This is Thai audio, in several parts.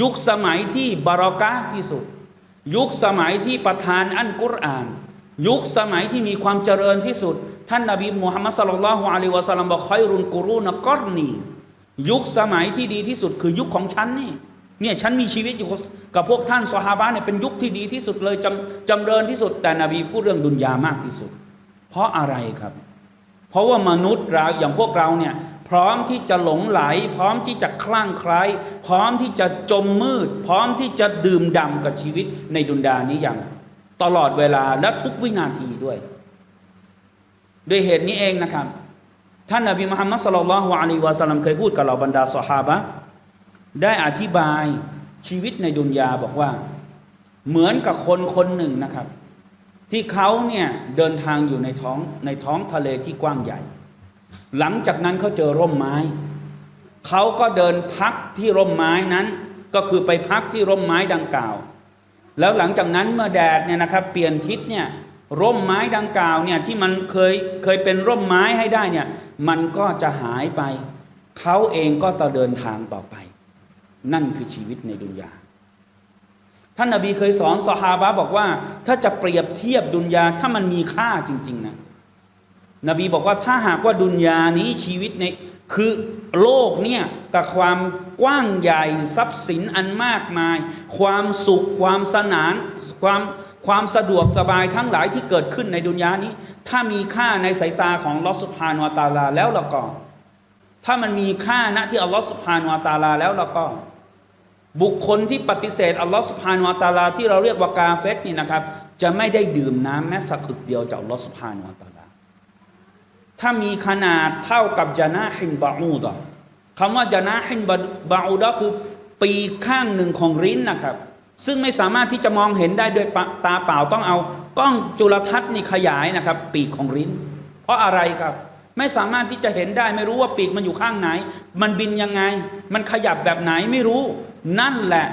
ยุคสมัยที่บารอกะที่สุด ยุคสมัยที่ประทานอันกุรอาน ยุคสมัยที่มีความเจริญที่สุด ท่านนบีมุฮัมมัดสุลลัลฮุอะลัยฮิวะสัลลัมบอกคอยรุนกุรูนกอรนียุคสมัยที่ดีที่สุด คือยุคของฉันนี่เนี่ยฉันมีชีวิตอยู่กับพวกท่านซอฮาบะเนี่ยเป็นยุคที่ดีที่สุดเลยจำจำเริญที่สุด แต่นบีพูดเรื่องดุนยามากที่สุด เพราะอะไรครับ เพราะว่ามนุษย์เราอย่างพวกเราเนี่ย พร้อมที่จะหลงไหล พร้อมที่จะคลั่งไคล้พร้อมที่จะจมมืด พร้อมที่จะดื่มด่ำกับชีวิตในดุนดานี้อย่างตลอดเวลาและทุกวินาทีด้วย ด้วยเหตุนี้เองนะครับ ท่านนบีมุฮัมมัดสลลัลลอฮุอะลัยวะสัลลัมเคยพูดกับเหล่าบรรดาสหาบะได้อธิบายชีวิตในดุนยาบอกว่า เหมือนกับคนคนหนึ่งนะครับ ที่เขาเนี่ยเดินทางอยู่ในท้องในท้องทะเลที่กว้างใหญ่ หลังจากนั้นเขาเจอร่มไม้ เขาก็เดินพักที่ร่มไม้นั้น ก็คือไปพักที่ร่มไม้ดังกล่าว แล้วหลังจากนั้นเมื่อแดดเนี่ยนะครับเปลี่ยนทิศเนี่ยร่มไม้ดังกล่าวเนี่ยที่มันเคยเคยเป็นร่มไม้ให้ได้เนี่ยมันก็จะหายไป เขาเองก็ต้อเดินทางต่อไป นั่นคือชีวิตในดุนยา ท่านนาบีเคยสอนสหาบะบอกว่า ถ้าจะเปรียบเทียบดุนยาถ้ามันมีค่าจริง ๆ นะ นบีบอกว่าถ้าหากว่าดุนยานี้ชีวิตในคือโลกเนี่ยกับความกว้างใหญ่ทรัพย์สินอันมากมาย ความสุขความสนานความความสะดวกสบายทั้งหลายที่เกิดขึ้นในดุนยานี้ ถ้ามีค่าในสายตาของลอสุภานวตาลาแล้วเราก็ ถ้ามันมีค่าณที่อัลลอฮฺสุบฮานวตาลาแล้วเราก็ บุคคลที่ปฏิเสธอัลลอฮฺสุบฮานวตาลาที่เราเรียกว่ากาเฟตนี่นะครับ จะไม่ได้ดื่มน้ำแม้สักอึกเดียวจากอัลลอฮฺสุบฮานวตาลา ถ้ามีขนาดเท่ากับจานะฮินบาอูดะคำว่าจานะฮินบาอูดะคือปีกข้างหนึ่งของริ้นนะครับ ซึ่งไม่สามารถที่จะมองเห็นได้ด้วยตาเปล่าต้องเอากล้องจุลทรรศน์นี่ขยายนะครับ ปีกของริ้น เพราะอะไรครับไม่สามารถที่จะเห็นได้ไม่รู้ว่าปีกมันอยู่ข้างไหน มันบินยังไง มันขยับแบบไหนไม่รู้ นั่นแหละ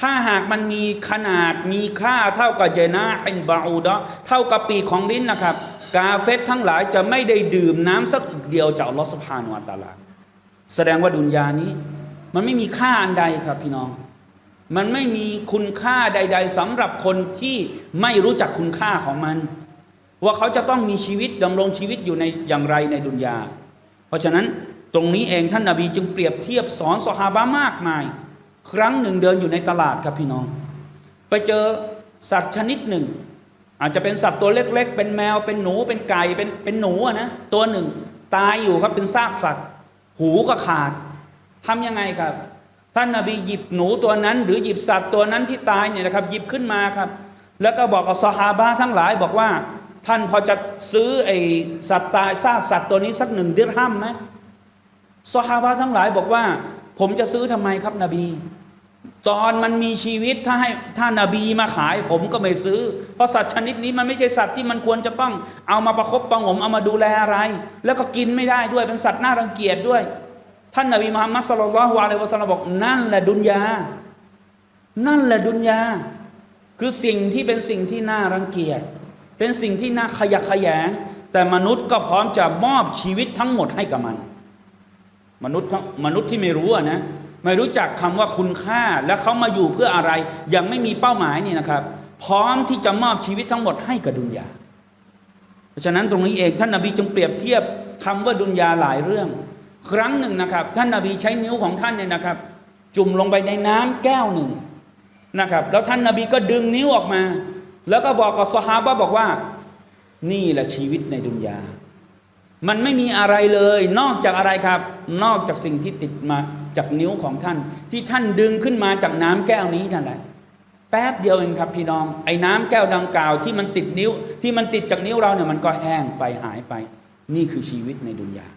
ถ้าหากมันมีขนาดมีค่าเท่ากับเจนาฮินบาอูดะเท่ากับปีกของลิ้นนะครับ กาเฟตทั้งหลายจะไม่ได้ดื่มน้ำสักเดียวจากอัลอสุบฮานุอัตาลาแสดงว่าดุนยานี้ มันไม่มีค่าอันใดครับพี่น้อง มันไม่มีคุณค่าใด ๆสำหรับคนที่ไม่รู้จักคุณค่าของมัน ว่าเขาจะต้องมีชีวิตดำรงชีวิตอยู่ในอย่างไรในดุนยา เพราะฉะนั้นตรงนี้เองท่านนาบีจึงเปรียบเทียบสอนสหาบะมากมาย ครั้งหนึ่งเดินอยู่ในตลาดครับพี่น้อง ไปเจอสัตว์ชนิดหนึ่ง อาจจะเป็นสัตว์ตัวเล็ก ๆ เป็นแมวเป็นหนูเป็นไก่เป็นเป็นหนูอะนะตัวหนึ่ง ตายอยู่ครับเป็นซากสัตว์ หูก็ขาดทำยังไงครับ ท่านนาบีหยิบหนูตัวนั้น หรือหยิบสัตว์ตัวนั้นที่ตายเนี่ยนะครับ หยิบขึ้นมาครับ แล้วก็บอกกับสหาบะทั้งหลายบอกว่า ท่านพอจะซื้อไอสัตว์ตายซากสัตว์ตัวนี้สักหนึ่งดิรฮัมไหมสหาบะทั้งหลายบอกว่า ผมจะซื้อทำไมครับนบี ตอนมันมีชีวิตถ้าให้ถ้านาบีมาขายผมก็ไม่ซื้อ เพราะสัตว์ชนิดนี้มันไม่ใช่สัตว์ที่มันควรจะต้องเอามาประคบประงมเอามาดูแลอะไร แล้วก็กินไม่ได้ด้วยเป็นสัตว์น่ารังเกียจด้วย ท่านนบีมุฮัมมัดสุลลัลฮวาเลวะสัลลัมบอกนั่นแหละดุนยา นั่นแหละดุนยา คือสิ่งที่เป็นสิ่งที่น่ารังเกียจ เป็นสิ่งที่น่าขยักขยง แต่มนุษย์ก็พร้อมจะมอบชีวิตทั้งหมดให้กับมัน มนุษย์มนุษย์ที่ไม่รู้นะ ไม่รู้จักคำว่าคุณค่าและเขามาอยู่เพื่ออะไร ยังไม่มีเป้าหมายนี่นะครับ พร้อมที่จะมอบชีวิตทั้งหมดให้กับดุนยาเพราะฉะนั้นตรงนี้เองท่านนาบีจึงเปรียบเทียบคำว่าดุนยาหลายเรื่อง ครั้งหนึ่งนะครับ ท่านนาบีใช้นิ้วของท่านเนี่ยนะครับ จุ่มลงไปในน้ำแก้วหนึ่งนะครับ แล้วท่านนาบีก็ดึงนิ้วออกมา แล้วก็บอกกับสฮาบะบอกว่า นี่แหละชีวิตในดุนยา มันไม่มีอะไรเลย นอกจากอะไรครับ นอกจากสิ่งที่ติดมาจากนิ้วของท่าน ที่ท่านดึงขึ้นมาจากน้ำแก้วนี้นั่นแหละแป๊บเดียวเองครับพี่น้อง ไอ้น้ำแก้วดังกล่าวที่มันติดนิ้ว ที่มันติดจากนิ้วเราเนี่ยมันก็แห้งไปหายไป นี่คือชีวิตในดุนยา